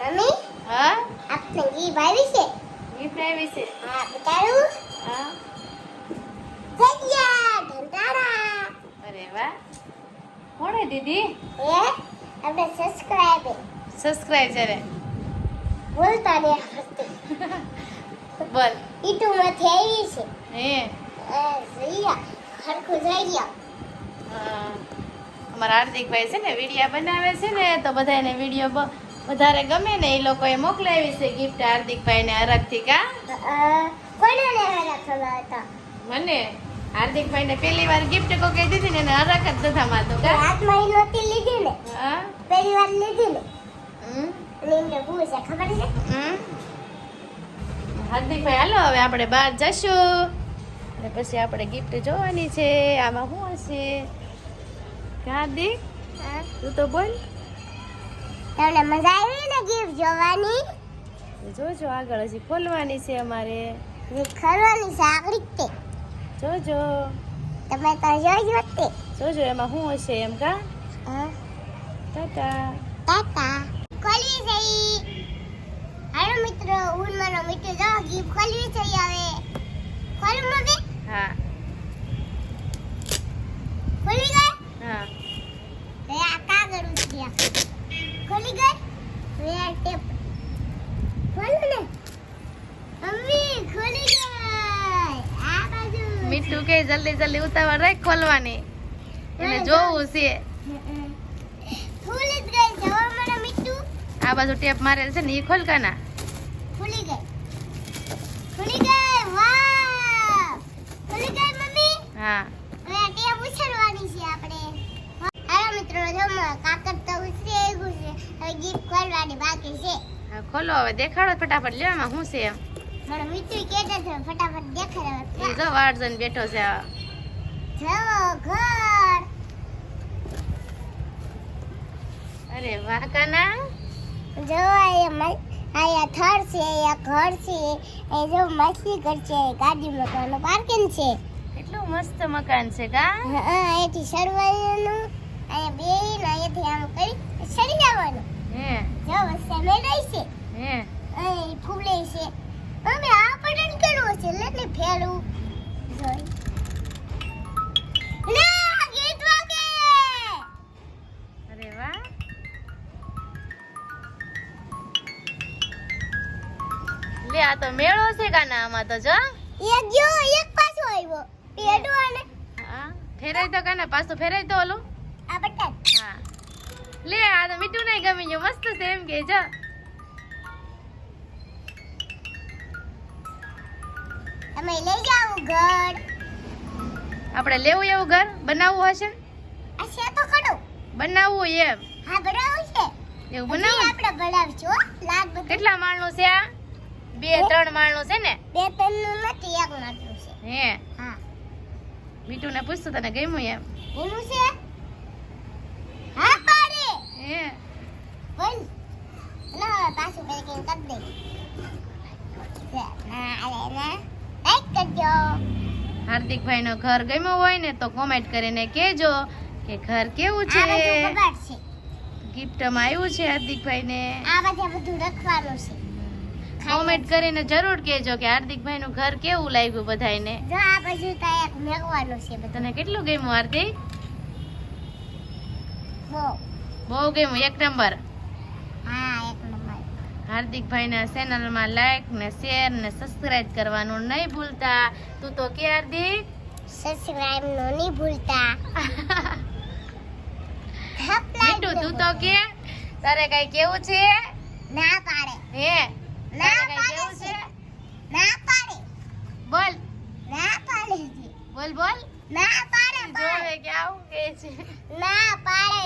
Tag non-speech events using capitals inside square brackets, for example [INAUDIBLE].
Mummy? હા? આપને ઘી ભાવી છે? ગિફ્ટ ભાઈ છે. હા બતાડું? હા. જગ્યા ધંધારા અરે વાહ. કોણે દીદી? [LAUGHS] એ આપણે સબસ્ક્રાઇબ સબસ્ક્રાઇબ છે બોલતા ને બોલ. ઈટુ માંથી આવી છે. હે? એ જઈયા ખરખું જઈયા હા. અમારા હાર્દિકભાઈ છે ને વિડીયા બનાવે છે ને તો બધાને વીડિયો વધારે ગમે ને એ લોકોએ મોકલાવી છે ગિફ્ટ હાર્દિકભાઈને અરગથી કા? કોને ને હારા ખબર ને મને? હાર્દિકભાઈને પહેલી વાર ગિફ્ટ કો કહી દીધી ને એને જ નતા મારતો કા? હાથમાં ઈ નહોતી લીધી ને? હા? પહેલી વાર લીધી ને? હમ? પૂછે ખબર છે? હમ. હાર્દિકભાઈ હાલો હવે આપણે બહાર જશું. અને પછી આપણે ગિફ્ટ જોવાની છે આમાં શું હશે? હાર્દિક હા. તું તો બોલ. તમને મજા આવી ને ગિફ્ટ જોવાની? જોજો આગળ હજી ખોલવાની છે અમારે. ખોલવાની છે આગળ તે જોજો. તમે તો જોજો તે. જોજો એમાં શું હશે એમ કા? હા. ટાટા. તાતા ખોલવી જઈ. હાલો મિત્રો હું મારો મિત્રો જો ગિફ્ટ ખોલવી જઈ હવે. ખોલું મમ્મી હા ખોલી ગઈ હા હવે આ કાગળ ઉતર્યા ખોલી ગઈ હવે આ ટેપ ખોલું ને મમ્મી ખોલી ગઈ આ બાજુ મીઠું કે જલ્દી જલ્દી ઉતાવળ રાખ ખોલવાની. એને જોવું છે. આ બાજુ ટેપ મારેલ છે ને એ ખોલ કાના. ખુલી ગઈ. ખુલી ગઈ વાહ. ખુલી ગઈ મમ્મી. હા. હવે ટેપ ઉછળવાની છે આપણે. હાલો મિત્રો જો કાકર તો આવ્યું છે. હવે ગીત ખોલવાની બાકી છે. ખોલો હવે દેખાડો ફટાફટ. લેવામાં શું છે એમ. મારો મિત્ર કહેતા છે ફટાફટ દેખાડ. એ જો વાળ બેઠો છે જવો ઘર. અરે વાહ કાના. જો અહીંયા થર છે અહીંયા ઘર છે એ જો મસ્તી ઘર છે ગાડી મકાનનું પાર્કિંગ છે. કેટલું મસ્ત મકાન છે કા? હા સરવાનું અહીંયા બેન અહીંથી આમ કરી સરી જવાનું. હે. જો વસ્તુ મેળાઈ છે. હે. અહીં ફૂલે છે. આ બટન કેવું લે ને ફેરવું જોઈ લે આ તો મેળો છે કાના આમાં તો જો. એક જો એક પાછો આવ્યો. પેડો અને હા. ફેરાઈ તો કાના પાછો ફેરાઈ તો ઓલું. આ બટન હા. લે આ તો મીઠું નહીં ગમી ગયું મસ્ત છે એમ કે જો. તમે લઈ જાવું ઘર. આપણે લેવું એવું ઘર? બનાવવું હશે? ને? છે તો ખડો. બનાવવું એમ. હા બનાવવું છે. એવું બનાવવું? આપણે બનાવશું. લાગ કેટલા માળનું છે આ? બે ત્રણ માળનું છે ને? બે પેનનું નથી એક માળનું છે. હે? હા. મીઠું ને પૂછતું તને ગમ્યું એમ? ગમ્યું છે? હા પાડે. હે? બોલ. ના પાછું પેકિંગ કર દે ના આવે ના લાઈક કરજો. હાર્દિકભાઈ નો ઘર ગમ્યો હોય ને તો કોમેન્ટ કરીને કહેજો કે ઘર કેવું છે? ગિફ્ટમાં આવ્યું છે હાર્દિકભાઈ ને આ બધે બધું રખવાનું છે. કોમેન્ટ કરીને જરૂર કહેજો કે હાર્દિકભાઈ નું ઘર કેવું લાગ્યું બધાયને. જો આ બાજુ તો એક મેઘવાનું છે તને કેટલું ગમ્યું હાર્દિક? બહુ. બહુ ગમ્યું એક નંબર. હાર્દિકભાઈના ચેનલમાં લાઈક ને શેર ને સબસ્ક્રાઇબ કરવાનું નહીં ભૂલતા. તું તો કે હાર્દિક? સબસ્ક્રાઇબ નો નહીં ભૂલતા. મીઠું તું તો કે? તારે કઈ કેવું છે? ના પાડે. હે? ના પાડે કેવું છે? ના પાડે. બોલ. ના પાડે બોલ બોલ. ના પાડે જોવે કે આવું કે છે? ના પાડે.